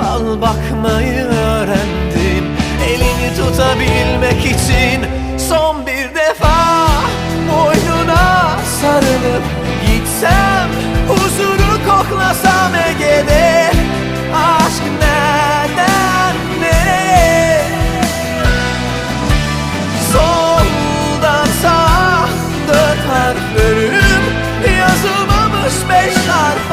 Fal bakmayı öğrendim. Elini tutabilmek için Son bir defa Boynuna sarılıp Gitsem Huzuru koklasam Ege'de Aşk nereden nereye? Soldan sağa Dört harf bölüm Yazılmamış beş harf